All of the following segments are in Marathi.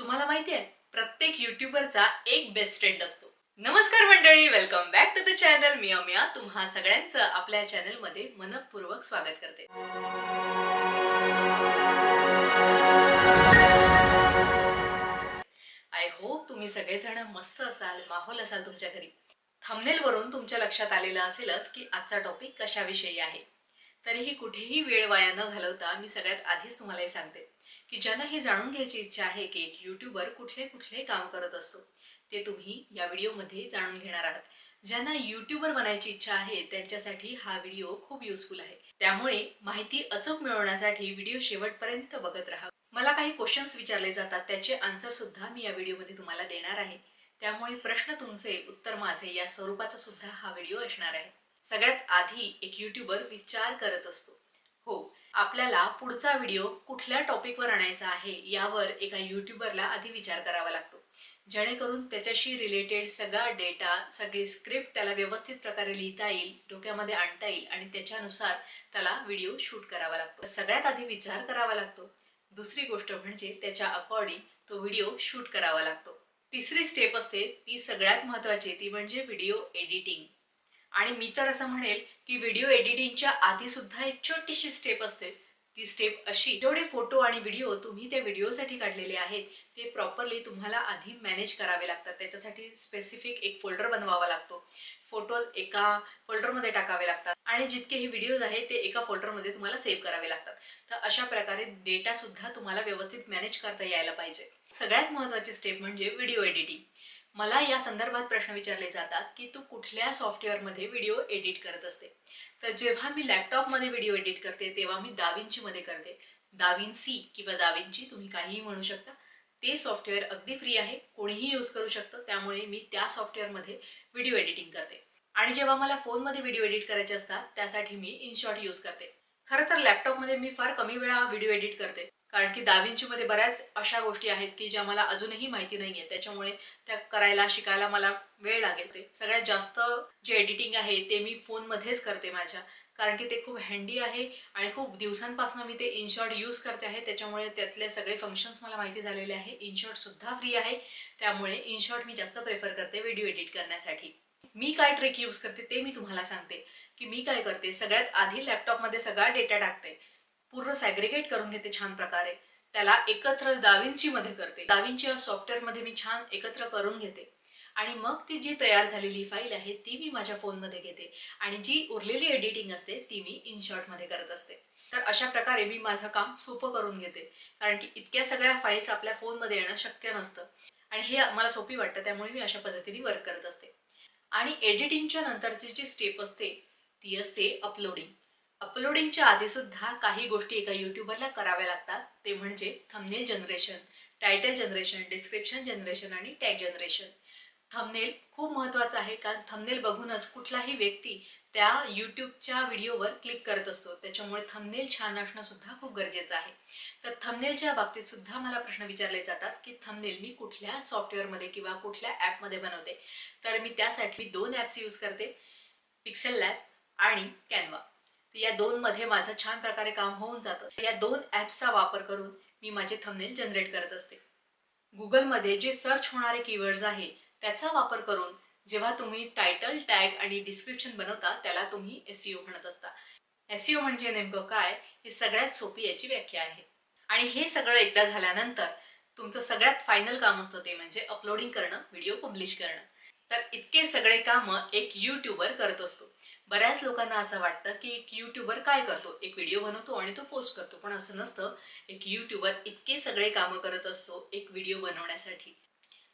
तुम्हाला माहिती आहे प्रत्येक युट्यूबरचा एक बेस्ट फ्रेंड असतो. नमस्कार मंडळी welcome back to the channel मिया मिया तुम्हा सगळ्यांचं आपल्या चॅनलमध्ये मनपूर्वक स्वागत करते. आय होप तुम्ही सगळेजण मस्त असाल माहोल असाल तुमच्या घरी. थंबनेल वरून तुमच्या लक्षात आलेलं असेलच की आजचा टॉपिक कशाविषयी आहे. तरीही कुठेही वेळ वाया न घालवता मी सगळ्यात आधीच तुम्हाला हे सांगते. की ज्यांना हे जाणून घ्यायची इच्छा आहे की एक युट्यूबर कुठले कुठले काम करत असतो ते तुम्ही या व्हिडिओमध्ये जाणून घेणार आहात. ज्यांना युट्यूबर बनायची इच्छा आहे त्यांच्यासाठी हा व्हिडिओ खूप युजफुल आहे. त्यामुळे माहिती अचूक मिळवण्यासाठी व्हिडिओ शेवटपर्यंत बघत राहा. मला काही क्वेश्चन्स विचारले जातात त्याचे आन्सर सुद्धा मी या व्हिडिओमध्ये तुम्हाला देणार आहे. त्यामुळे प्रश्न तुमचे उत्तर माझे या स्वरूपाचा सुद्धा हा व्हिडिओ असणार आहे. सगळ्यात आधी एक युट्यूबर विचार करत असतो. हो आपल्याला पुढचा व्हिडिओ कुठल्या टॉपिकवर आणायचा आहे यावर एका युट्यूबरला आधी विचार करावा लागतो. जेणेकरून त्याच्याशी रिलेटेड सगळा डेटा सगळी स्क्रिप्ट त्याला व्यवस्थित प्रकारे लिहिता येईल डोक्यामध्ये आणता येईल आणि त्याच्यानुसार त्याला व्हिडिओ शूट करावा लागतो. सगळ्यात आधी विचार करावा लागतो. दुसरी गोष्ट म्हणजे त्याच्या अकॉर्डिंग तो व्हिडिओ शूट करावा लागतो. तिसरी स्टेप असते ती सगळ्यात महत्वाची ती म्हणजे व्हिडिओ एडिटिंग आणि मी तर असं म्हणेल की व्हिडिओ एडिटिंगच्या आधी सुद्धा एक छोटीशी स्टेप असते. ती स्टेप अशी जेवढे फोटो आणि व्हिडिओ तुम्ही त्या व्हिडिओसाठी काढलेले आहेत ते प्रॉपरली तुम्हाला आधी मॅनेज करावे लागतात. त्याच्यासाठी स्पेसिफिक एक फोल्डर बनवावा लागतो. फोटोज एका फोल्डरमध्ये टाकावे लागतात. आणि जितके हे व्हिडिओज आहेत ते एका फोल्डरमध्ये तुम्हाला सेव्ह करावे लागतात. तर अशा प्रकारे डेटा सुद्धा तुम्हाला व्यवस्थित मॅनेज करता यायला पाहिजे. सगळ्यात महत्वाची स्टेप म्हणजे व्हिडिओ एडिटिंग मला या संदर्भात प्रश्न विचारले जातात की तू कुठल्या सॉफ्टवेअरमध्ये व्हिडिओ एडिट करत असते? तर जेव्हा मी लॅपटॉपमध्ये व्हिडिओ एडिट करते तेव्हा मी दाविंचीमध्ये करते. दाविन्सी किंवा दाविंची तुम्ही काहीही म्हणू शकता. ते सॉफ्टवेअर अगदी फ्री आहे कोणीही यूज करू शकतं त्यामुळे मी त्या सॉफ्टवेअरमध्ये व्हिडिओ एडिटिंग करते. आणि जेव्हा मला फोनमध्ये व्हिडिओ एडिट करायचे असतात त्यासाठी मी इनशॉट यूज करते. खरं तर लॅपटॉपमध्ये मी फार कमी वेळा व्हिडिओ एडिट करते. कारण की दाविंचीमध्ये बऱ्याच अशा गोष्टी आहेत की ज्या मला अजूनही माहिती नाहीये. त्याच्यामुळे त्या करायला शिकायला मला वेळ लागेल ते. सगळ्यात जास्त जे एडिटिंग आहे ते मी फोनमध्येच करते माझ्या. कारण की ते खूप हँडी आहे आणि खूप दिवसांपासून मी ते इनशॉट यूज करते आहे. त्याच्यामुळे त्यातले सगळे फंक्शन्स मला माहिती झालेले आहे. इनशॉट सुद्धा फ्री आहे. त्यामुळे इनशॉट मी जास्त प्रेफर करते व्हिडिओ एडिट करण्यासाठी. मी काय ट्रिक यूज करते ते मी तुम्हाला सांगते. की मी काय करते? सगळ्यात आधी लॅपटॉपमध्ये सगळा डेटा टाकते. पूर्ण सॅग्रिगेट करून घेते छान प्रकारे. त्याला एकत्र दाविंची मध्ये करते. दाविंची या सॉफ्टवेअरमध्ये मी छान एकत्र करून घेते. आणि मग ती जी तयार झालेली फाईल आहे ती मी माझ्या फोनमध्ये घेते. आणि जी उरलेली एडिटिंग असते ती मी इनशॉटमध्ये करत असते. तर अशा प्रकारे मी माझं काम सोपं करून घेते. कारण की इतक्या सगळ्या फाईल्स आपल्या फोनमध्ये येणं शक्य नसतं. आणि हे मला सोपी वाटतं त्यामुळे मी अशा पद्धतीने वर्क करत असते. आणि एडिटिंगच्या नंतरची जी स्टेप असते ती असते अपलोडिंग अपलोडिंगच्या आधी सुद्धा काही गोष्टी एका युट्यूबरला कराव्या लागतात. ते म्हणजे thumbnail generation title generation description generation आणि टॅग जनरेशन थंबनेल खूप महत्वाचं आहे कारण थंबनेल बघूनच कुठलाही व्यक्ती त्या युट्यूबच्या व्हिडिओवर क्लिक करत असतो. त्याच्यामुळे थंबनेल छान असणं सुद्धा खूप गरजेचं आहे. तर थंबनेलच्या बाबतीत सुद्धा मला प्रश्न विचारले जातात की थंबनेल मी कुठल्या सॉफ्टवेअरमध्ये किंवा कुठल्या ॲपमध्ये बनवते? तर मी त्यासाठी दोन ॲप्स यूज करते. पिक्सेल लॅब आणि कॅनवा या दोन मध्ये माझं छान प्रकारे काम होऊन जातं. या दोन ॲप्सचा वापर करून मी माझे थंबनेल जनरेट करत असते. गुगलमध्ये जे सर्च होणारे कीवर्ड्स आहे त्याचा वापर करून जेव्हा तुम्ही टायटल टॅग आणि डिस्क्रिप्शन बनवता त्याला तुम्ही एसईओ म्हणत असता. एसईओ म्हणजे नेमकं काय? हे सगळ्यात सोपी याची व्याख्या आहे. आणि हे सगळं एकदा झाल्यानंतर तुमचं सगळ्यात फायनल काम असतं ते म्हणजे अपलोडिंग करणं व्हिडिओ पब्लिश करणं. तर इतके सगळे कामं एक युट्यूबर करत असतो. बऱ्याच लोकांना असं वाटतं की एक युट्यूबर काय करतो? एक व्हिडिओ बनवतो आणि तो पोस्ट करतो. पण असं नसतं. एक युट्यूबर इतके सगळे कामं करत असतो एक व्हिडिओ बनवण्यासाठी.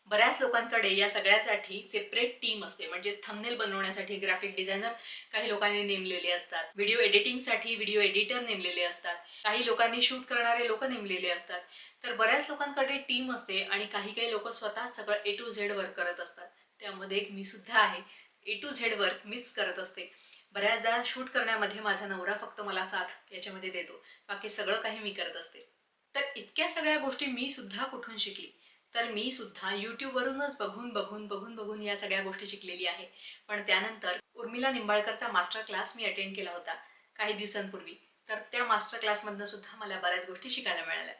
बऱ्याच लोकांकडे या सगळ्यासाठी सेपरेट टीम असते. म्हणजे थंबनेल बनवण्यासाठी ग्राफिक डिझायनर काही लोकांनी नेमलेले असतात. व्हिडिओ एडिटिंगसाठी व्हिडिओ एडिटर नेमलेले असतात. काही लोकांनी शूट करणारे लोक नेमलेले असतात. तर बऱ्याच लोकांकडे टीम असते आणि काही काही लोक स्वतः सगळं ए टू झेड वर्क करत असतात. त्यामध्ये एक मी सुद्धा आहे. ए टू झेड वर्क मीच करत असते. बऱ्याचदा शूट करण्यामध्ये माझा नवरा फक्त मला साथ याच्यामध्ये देतो. बाकी सगळं काही मी करत असते. तर इतक्या सगळ्या गोष्टी मी सुद्धा कुठून शिकली? तर मी सुद्धा युट्यूबवरूनच बघून बघून बघून बघून या सगळ्या गोष्टी शिकलेली आहे. पण त्यानंतर उर्मिला निंबाळकरचा मास्टर क्लास मी अटेंड केला होता काही दिवसांपूर्वी. तर त्या मास्टर क्लासमधनं सुद्धा मला बऱ्याच गोष्टी शिकायला मिळाल्या.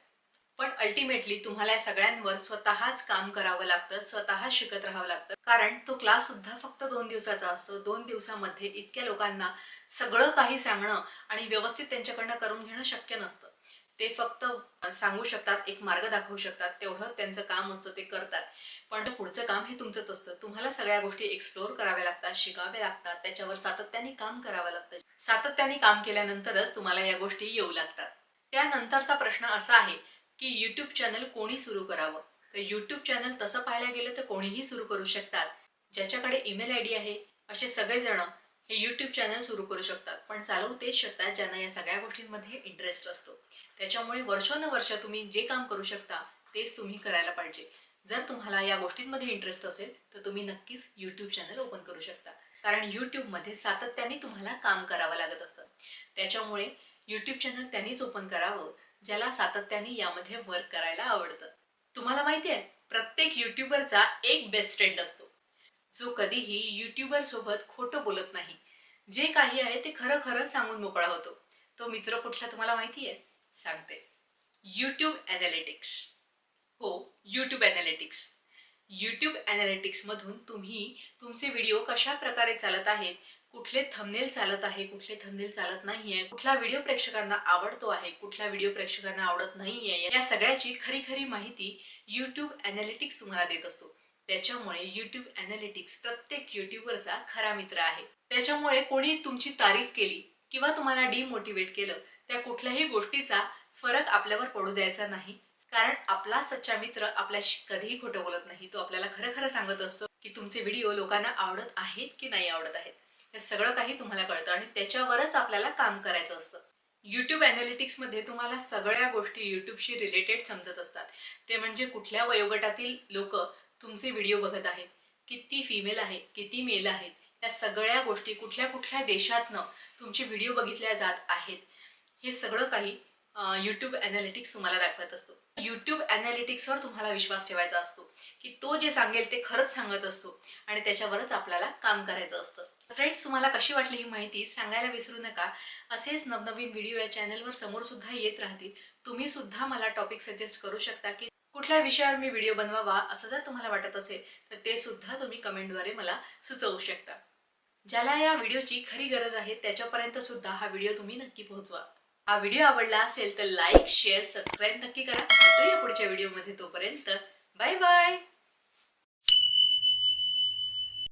पण अल्टिमेटली तुम्हाला या सगळ्यांवर स्वतःच काम करावं लागतं स्वतः शिकत राहावं लागतं. कारण तो क्लास सुद्धा फक्त दोन दिवसाचा असतो. दोन दिवसामध्ये इतक्या लोकांना सगळं काही सांगणं आणि व्यवस्थित त्यांच्याकडनं करून घेणं शक्य नसतं. ते फक्त सांगू शकतात एक मार्ग दाखवू शकतात तेवढं त्यांचं काम असतं ते करतात. पण पुढचं काम हे तुमचंच असतं. तुम्हाला सगळ्या गोष्टी एक्सप्लोअर कराव्या लागतात शिकाव्या लागतात त्याच्यावर सातत्याने काम करावं लागतं. सातत्याने काम केल्यानंतरच तुम्हाला या गोष्टी येऊ लागतात. त्यानंतरचा प्रश्न असा आहे की युट्यूब चॅनल कोणी सुरू करावं? तर युट्यूब चॅनल तसं पाहायला गेलं तर कोणीही सुरू करू शकतात. ज्याच्याकडे ईमेल आय डी आहे असे सगळेजण हे युट्यूब चॅनल सुरू करू शकतात. पण चालवू तेच शकतात ज्यांना या सगळ्या गोष्टींमध्ये इंटरेस्ट असतो. त्याच्यामुळे वर्षानुवर्ष तुम्ही जे काम करू शकता तेच तुम्ही करायला पाहिजे. जर तुम्हाला या गोष्टींमध्ये इंटरेस्ट असेल तर तुम्ही नक्कीच यूट्यूब चॅनल ओपन करू शकता. कारण यूट्यूबमध्ये सातत्याने तुम्हाला काम करावं लागत असतं. त्याच्यामुळे यूट्यूब चॅनल त्यांनीच ओपन करावं. ज्याला सातत्याने यामध्ये वर्क करायला आवडतं. तुम्हाला माहिती आहे प्रत्येक युट्यूबरचा एक बेस्ट फ्रेंड असतो. जो कधीही युट्यूबर सोबत खोटं बोलत नाही. जे काही आहे ते खरं खरं सांगून मोकळा होतो. तो मित्र कुठला तुम्हाला माहिती आहे? सांगते. यूट्यूब ॲनालिटिक्स हो यूट्यूब ॲनालिटिक्स यूट्यूब ॲनालिटिक्समधून तुम्ही तुमचे व्हिडिओ कशा प्रकारे चालत आहेत कुठले थंबनेल चालत आहे कुठले थंबनेल चालत नाही आहे कुठला व्हिडिओ प्रेक्षकांना आवडतो आहे कुठला व्हिडिओ प्रेक्षकांना आवडत नाही आहे या सगळ्याची खरी खरी माहिती यूट्यूब ॲनालिटिक्स तुम्हाला देत असतो. त्याच्यामुळे यूट्यूब ॲनालिटिक्स प्रत्येक युट्यूबरचा खरा मित्र आहे. त्याच्यामुळे कोणी तुमची तारीफ केली किंवा तुम्हाला डिमोटिवेट केलं त्या कुठल्याही गोष्टीचा फरक आपल्यावर पडू द्यायचा नाही. कारण आपला सच्चा मित्र आपल्याशी कधीही खोटं बोलत नाही. तो आपल्याला खरं खरं सांगत असतो की तुमचे व्हिडिओ लोकांना आवडत आहेत की नाही आवडत आहेत. हे सगळं काही तुम्हाला कळतं आणि त्याच्यावरच आपल्याला काम करायचं असतं. युट्यूब अॅनालिटिक्समध्ये तुम्हाला सगळ्या गोष्टी युट्यूबशी रिलेटेड समजत असतात. ते म्हणजे कुठल्या वयोगटातील लोक तुमचे व्हिडिओ बघत आहेत किती फिमेल आहे किती मेल आहेत या सगळ्या गोष्टी कुठल्या कुठल्या देशातनं तुमचे व्हिडिओ बघितल्या जात आहेत. हे सगळं काही युट्यूब अॅनालिटिक्स तुम्हाला दाखवत असतो. युट्यूब अॅनालिटिक्सवर तुम्हाला विश्वास ठेवायचा असतो की तो जे सांगेल ते खरंच सांगत असतो आणि त्याच्यावरच आपल्याला काम करायचं असतं. फ्रेंड्स तुम्हाला कशी वाटली ही माहिती सांगायला विसरू नका. असेच नवनवीन व्हिडिओ या चॅनलवर समोर सुद्धा येत राहतील. तुम्ही सुद्धा मला टॉपिक सजेस्ट करू शकता की कुठल्या विषयावर मी व्हिडिओ बनवावा असं जर तुम्हाला वाटत असेल तर ते सुद्धा तुम्ही कमेंटद्वारे मला सुचवू शकता. ज्याला या व्हिडिओची खरी गरज आहे त्याच्यापर्यंत सुद्धा हा व्हिडिओ तुम्ही नक्की पोहोचवा. हा व्हिडिओ आवडला असेल तर लाईक शेअर सबस्क्राईब नक्की करा. भेटूया पुढच्या व्हिडिओमध्ये तोपर्यंत. Bye bye.